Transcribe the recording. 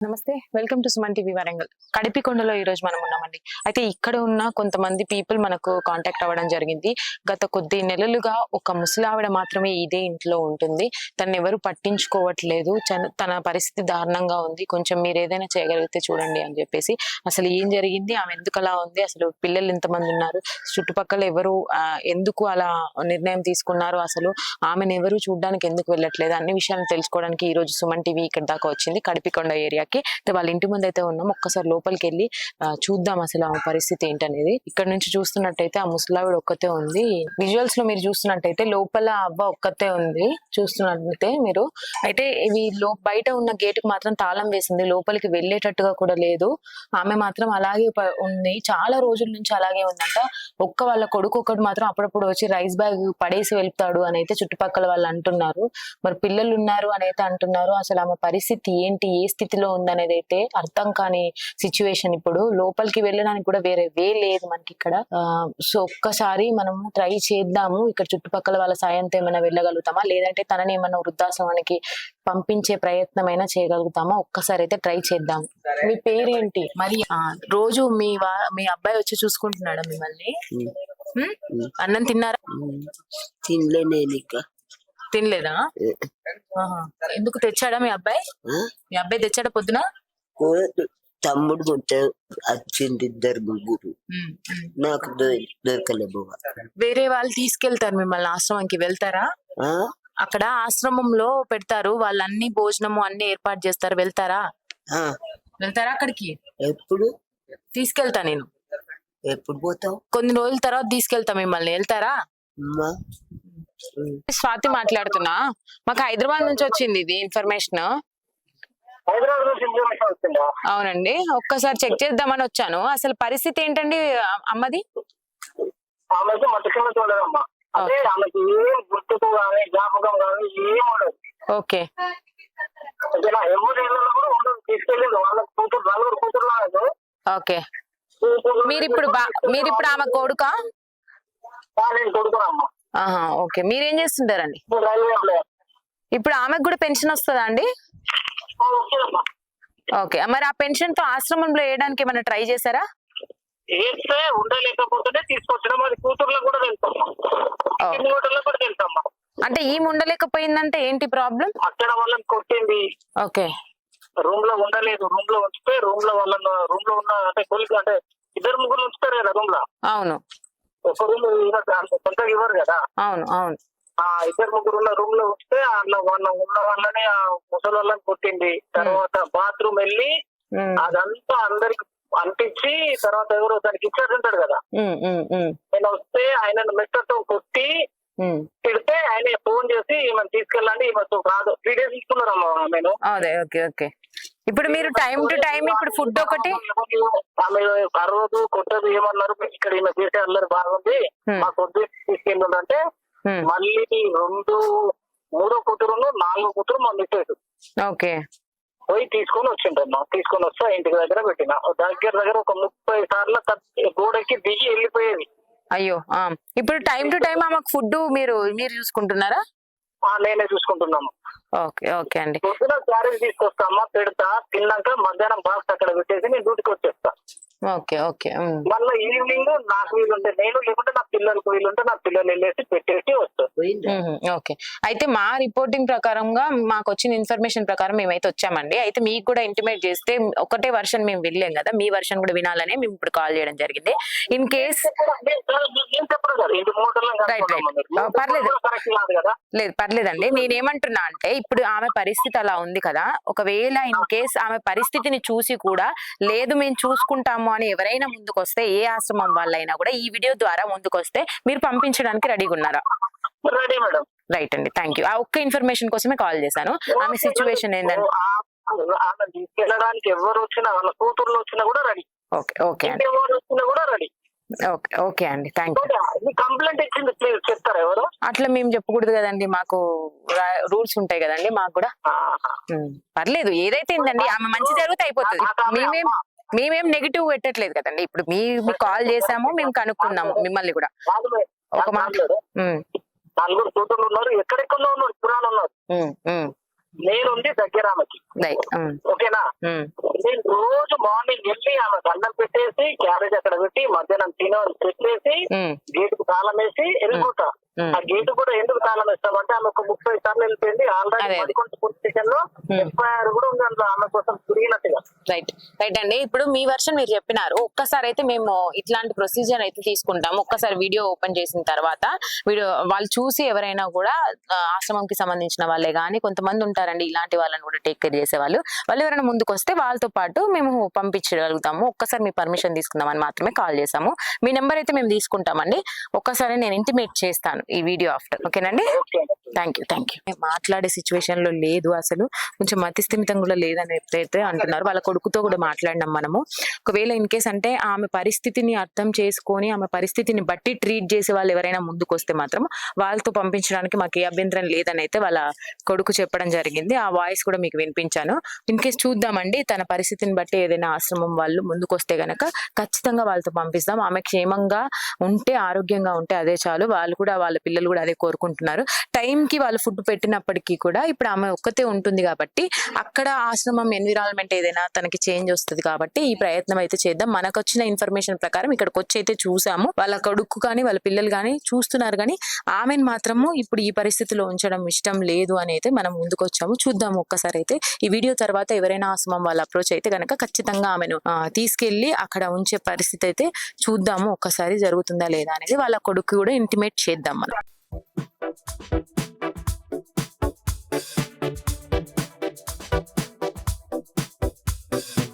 నమస్తే welcome to Suman TV Warangal. కడిపికొండలో ఈ రోజు మనం ఉన్నామండి. అయితే ఇక్కడ ఉన్న కొంతమంది పీపుల్ మనకు కాంటాక్ట్ అవ్వడం జరిగింది. గత కొద్ది నెలలుగా ఒక ముసలావిడ మాత్రమే ఇదే ఇంట్లో ఉంటుంది. తను ఎవరు పట్టించుకోవట్లేదు. తన పరిస్థితి దారుణంగా ఉంది. కొంచెం మీరు ఏదైనా చేయగలిగితే చూడండి అని చెప్పేసి అసలు ఏం జరిగింది? ఆమె ఎందుకు అలా ఉంది? అసలు పిల్లలు ఎంతమంది ఉన్నారు? చుట్టుపక్కల ఎవరు ఆ, ఎందుకు అలా నిర్ణయం తీసుకున్నారు? అసలు ఆమెను ఎవరు చూడడానికి ఎందుకు వెళ్ళట్లేదు? అన్ని విషయాలను తెలుసుకోవడానికి ఈ రోజు సుమన్ టీవీ ఇక్కడ దాకా వచ్చింది. కడిపికొండ ఏరియాకి అయితే వాళ్ళ ఇంటి ముందు అయితే ఉన్నాం. ఒక్కసారి లోపలికి వెళ్ళి చూద్దాం అసలు ఆమె పరిస్థితి ఏంటనేది. ఇక్కడ నుంచి చూస్తున్నట్టయితే ఆ ముసలావిడ ఒక్కతే ఉంది. విజువల్స్లో మీరు చూస్తున్నట్టయితే లోపల అవ్వ ఒక్కతే ఉంది. చూస్తున్నట్టయితే మీరు. అయితే ఇవి లో బయట ఉన్న గేట్కి మాత్రం తాళం వేసింది. లోపలికి వెళ్ళేటట్టుగా కూడా లేదు. ఆమె మాత్రం అలాగే ఉంది. చాలా రోజుల నుంచి అలాగే ఉందంట. ఒక్క వాళ్ళ కొడుకు ఒకటి మాత్రం అప్పుడప్పుడు వచ్చి రైస్ బ్యాగ్ పడేసి వెళ్తాడు అని అయితే చుట్టుపక్కల వాళ్ళు అంటున్నారు. మరి పిల్లలు ఉన్నారు అని అయితే అంటున్నారు. అసలు ఆమె పరిస్థితి ఏంటి? ఏ స్థితిలో ఉందనేది అయితే అర్థం కాని సిచ్యువేషన్ ఇప్పుడు లోపలికి వెళ్ళడానికి కూడా వేరే వే లేదు మనకి ఇక్కడ సో ఒక్కసారి మనం ట్రై చేద్దాము. ఇక్కడ చుట్టుపక్కల వాళ్ళ సాయంతో ఏమైనా వెళ్ళగలుగుతామా? లేదంటే తనని ఏమైనా వృద్ధాశ్రమానికి పంపించే ప్రయత్నమైనా చేయగలుగుతామా? ఒక్కసారి అయితే ట్రై చేద్దాం మీ పేరేంటి? మరి రోజు మీ వా మీ అబ్బాయి వచ్చి చూసుకుంటున్నాడా మిమ్మల్ని? అన్నం తిన్నారా? తినలే నేను ఇక. తినలేదా? ఆహా. ఎందుకు తెచ్చాడా మీ అబ్బాయి? మీ అబ్బాయి తెచ్చాడా పొద్దున. తమ్ముడు కొంటే వచ్చింది ఇద్దరు ముగ్గురు. ఉమ్, ఉమ్. నాకు దొ- దొరకలే బావ వేరే వాళ్ళు తీసుకెళ్తారు మిమ్మల్ని ఆశ్రమంకి వెళ్తారా? ఆ? అక్కడ ఆశ్రమంలో పెడతారు. వాళ్ళు అన్ని భోజనము అన్ని ఏర్పాటు చేస్తారు. వెళ్తారా? ఆ. వెళ్తారా అక్కడికి? ఎప్పుడు? తీసుకెళ్తా నేను. ఎప్పుడు పోతావు? కొన్ని రోజుల తర్వాత తీసుకెళ్తా మిమ్మల్ని. వెళ్తారా? అమ్మా. స్వాతి మాట్లాడుతున్నా? మాకు హైదరాబాద్ నుంచి వచ్చింది ఇది ఇన్ఫర్మేషన్. అవునండి. ఒక్కసారి చెక్ చేద్దామని వచ్చాను. అసలు పరిస్థితి ఏంటండి అమ్మది? ఆమెకి చూడదమ్మా. అంటే ఆమెకి ఏం గుర్తుకు కానీ జ్ఞాపకం కానీ ఏం ఉండదు. ఓకే. ఓకేనా ఎవరు ఇళ్ళలో కూడా ఉండదు. తీసుకెళ్ళింది. వాళ్ళ కూతురు నలుగురు కూతురు నాకు ఓకే. మీరు ఇప్పుడు బా- మీరు ఇప్పుడు ఆమె కొడుక? నేను కొడుకునమ్మా. ఆహా ఓకే. మీరేం చేస్తుంటారండి? ఇప్పుడు ఆమెకు కూడా పెన్షన్ వస్తుందా అండి? ఓకే. మరి ఆ పెన్షన్తో ఆశ్రమంలో వేయడానికి ఏమైనా ట్రై చేశారా? వేస్తే ఉండలేకపోతేనే తీసుకొచ్చడం అది కూతుర్లకు కూడా తెలుసమ్మా. కూడా అంటే ఈ ఉండలేకపోయిందంటే ఏంటి ప్రాబ్లం అక్కడ వాళ్ళని కొట్టింది. ఓకే. రూమ్లో ఉండలేదు. రూమ్లో ఉంచితే రూమ్లో వాళ్ళని రూమ్లో ఉన్న అంటే కొలికి అంటే ఇద్దరు ముగ్గురు ఉంచుతారు కదా రూమ్లో అవును. ఒక రూమ్ సొంతగా ఇవ్వరు కదా. అవును అవును. ఆ ఇద్దరు ముగ్గురు ఉన్న రూమ్లో ఉంచితే అందులో వాళ్ళ ఉన్న వాళ్ళని ఆ ముసలి వాళ్ళని కొట్టింది. తర్వాత బాత్రూమ్ వెళ్ళి అదంతా అందరికి అంటించి తర్వాత ఎవరో దానికి ఇచ్చారు ఉంటాడు కదా. ఆయన వస్తే ఆయనను మెట్టతో కొట్టి తిడితే ఆయన ఫోన్ చేసి ఈమెను తీసుకెళ్ళండి ఈమెతో కాదు త్రీ డేస్ తీసుకున్నారమ్మా ఆమెను. అదే ఓకే ఓకే. ఇప్పుడు మీరు టైం టు టైం ఇప్పుడు ఫుడ్ ఒకటి? ఆమె అరవదు కొట్టదు ఏమన్నారు? ఇక్కడ ఈమె చేసే అల్లరి బాగుంది. మా కొద్ది తీసుకెళ్ళంటే ఉమ్, మళ్ళీ రెండు మూడో కూతురును నాలుగో కూతురు మా మిస్సెస్. ఓకే. పోయి తీసుకొని వచ్చిండమ్మా తీసుకొని వస్తే ఇంటికి దగ్గర పెట్టిన. దగ్గర దగ్గర ఒక ముప్పై సార్లు గోడకి దిగి వెళ్ళిపోయేది. అయ్యో ఆ. ఇప్పుడు టైం టు టైం ఆమెకు ఫుడ్ మీరు మీరు చూసుకుంటున్నారా? నేనే చూసుకుంటున్నాము ఓకే ఓకే అండి. పొద్దున క్యారేజ్ తీసుకొస్తామా పెడతా తిన్నాక మధ్యాహ్నం బాక్స్ అక్కడ పెట్టేసి నేను డ్యూటీకి వచ్చేస్తా. Okay okay. మళ్ళీ ఈవినింగ్ నాకు వీలుంటే నేను లేకుంటే నా పిల్లలకు వీలుంటే నా పిల్లలు వెళ్ళేసి పెట్టేసి వస్తారు. మ్మ్. ఓకే. అయితే మా రిపోర్టింగ్ ప్రకారంగా మాకు వచ్చిన ఇన్ఫర్మేషన్ ప్రకారం మేమైతే వచ్చామండి. అయితే మీకు కూడా ఇంటిమేట్ చేస్తే ఒకటే వర్షన్ మేము వెళ్ళాం కదా. మీ వర్షన్ కూడా వినాలని మేము ఇప్పుడు కాల్ చేయడం జరిగింది. ఇన్ కేస్ నేను పర్లేదు. లేదు పర్లేదండి. నేనేమంటున్నా అంటే ఇప్పుడు ఆమె పరిస్థితి అలా ఉంది కదా. ఒకవేళ ఇన్ కేస్ ఆమె పరిస్థితిని చూసి కూడా లేదు మేము చూసుకుంటాము అని ఎవరైనా ముందుకు వస్తే ఏ ఆశ్రమం వాళ్ళైనా కూడా ఈ వీడియో ద్వారా ముందుకు వస్తే మీరు పంపించడానికి రెడీగా ఉన్నారా? Ready madam. రైట్ అండి. Thank you. ఆ ఒక్క ఇన్ఫర్మేషన్ కోసమే కాల్ చేశాను. ఆమె సిచ్యువేషన్ ఏంటంటే ఆమె తీసుకెళ్ళడానికి ఎవరు వచ్చినా వాళ్ళ కూతుర్లు వచ్చినా కూడా రెడీ. ఓకే ఓకే అండి. ఎవరు వచ్చినా కూడా రెడీ. ఓకే ఓకే అండి. Thank you. కంప్లైంట్ ఇచ్చింది ప్లీజ్ చెప్తారా ఎవరు? అట్లా మేము చెప్పకూడదు కదండి. మాకు రూల్స్ ఉంటాయి కదండి. మాకు కూడా. పర్లేదు. ఏదైతే ఏందండి ఆమె మంచి జరిగితే అయిపోతుంది. మేమేం మేమేం నెగిటివ్ పెట్టట్లేదు కదండి. ఇప్పుడు మీ కాల్ చేసాము మేము కనుక్కున్నాము మిమ్మల్ని కూడా. ఒక మాట. నలుగురు కూతుర్లు ఉన్నారు. ఎక్కడెక్కడో ఉన్నారు పురాణం ఉన్నారు. నేనుంది దగ్గర ఆమెకి ఓకేనా? నేను రోజు మార్నింగ్ వెళ్ళి ఆమె దండం పెట్టేసి క్యారేజ్ అక్కడ పెట్టి మధ్యాహ్నం తినో పెట్టేసి గేట్కు తాళం వేసి వెళ్ళిపోతా. ఆ గేట్ కూడా ఎందుకు తాళం వేస్తామంటే ఆమె ఒక ముప్పై సార్లు వెళ్ళిపోయింది. ఆల్రెడీ అదే. మడికొండ పోలీస్ స్టేషన్లో. ఎఫ్ఐఆర్ కూడా ఉంది అందులో. ఆమె కోసం తిరిగినట్టుగా. రైట్ రైట్ అండి. ఇప్పుడు మీ వర్షన్ మీరు చెప్పినారు. ఒక్కసారి అయితే మేము ఇట్లాంటి ప్రొసీజర్ అయితే తీసుకుంటాము. ఒక్కసారి వీడియో ఓపెన్ చేసిన తర్వాత వీడియో వాళ్ళు చూసి ఎవరైనా కూడా ఆశ్రమంకి సంబంధించిన వాళ్ళే కానీ కొంతమంది ఉంటారండి ఇలాంటి వాళ్ళని కూడా టేక్ కేర్ చేసే వాళ్ళు వాళ్ళు ఎవరైనా ముందుకు వస్తే వాళ్ళతో పాటు మేము పంపించగలుగుతాము. ఒక్కసారి మీ పర్మిషన్ తీసుకుందామని మాత్రమే కాల్ చేసాము మీ నెంబర్ అయితే మేము తీసుకుంటామండి. ఒక్కసారి నేను ఇంటిమేట్ చేస్తాను. ఈ వీడియో ఆఫ్టర్. ఓకేనండి థ్యాంక్ యూ థ్యాంక్ యూ మాట్లాడే సిచ్యువేషన్లో లేదు అసలు. కొంచెం మతిస్థిమితం కూడా లేదని ఎప్పుడైతే అంటున్నారు. వాళ్ళ కొడుకుతో కూడా మాట్లాడినాం మనము. ఒకవేళ ఇన్ కేస్ అంటే ఆమె పరిస్థితిని అర్థం చేసుకొని ఆమె పరిస్థితిని బట్టి ట్రీట్ చేసే వాళ్ళు ఎవరైనా ముందుకు వస్తే మాత్రం వాళ్ళతో పంపించడానికి మాకు ఏ అభ్యంతరం లేదని అయితే వాళ్ళ కొడుకు చెప్పడం జరిగింది. ఆ వాయిస్ కూడా మీకు వినిపించాను. ఇన్ కేస్ చూద్దామండి తన పరిస్థితిని బట్టి ఏదైనా ఆశ్రమం వాళ్ళు ముందుకు వస్తే గనక ఖచ్చితంగా వాళ్ళతో పంపిస్తాం. ఆమె క్షేమంగా ఉంటే ఆరోగ్యంగా ఉంటే అదే చాలు. వాళ్ళు కూడా వాళ్ళ పిల్లలు కూడా అదే కోరుకుంటున్నారు. టైం కి వాళ్ళు ఫుడ్ పెట్టినప్పటికీ కూడా ఇప్పుడు ఆమె ఒక్కతే ఉంటుంది కాబట్టి అక్కడ ఆశ్రమం ఎన్విరాన్మెంట్ ఏదైనా తనకి చేంజ్ వస్తుంది కాబట్టి ఈ ప్రయత్నం అయితే చేద్దాం. మనకు వచ్చిన ఇన్ఫర్మేషన్ ప్రకారం ఇక్కడికి వచ్చి అయితే చూసాము. వాళ్ళ కొడుకు కానీ వాళ్ళ పిల్లలు కానీ చూస్తున్నారు కానీ ఆమెను మాత్రము ఇప్పుడు ఈ పరిస్థితిలో ఉంచడం ఇష్టం లేదు అని అయితే మనం ముందుకు వచ్చాము చూద్దాము ఒక్కసారి అయితే. ఈ వీడియో తర్వాత ఎవరైనా ఆశ్రమం వాళ్ళ అప్రోచ్ అయితే కనుక ఖచ్చితంగా ఆమెను ఆ, తీసుకెళ్ళి అక్కడ ఉంచే పరిస్థితి అయితే చూద్దాము ఒక్కసారి జరుగుతుందా లేదా అనేది వాళ్ళ కొడుకు కూడా ఇంటిమేట్ చేద్దాం మనం. Yep.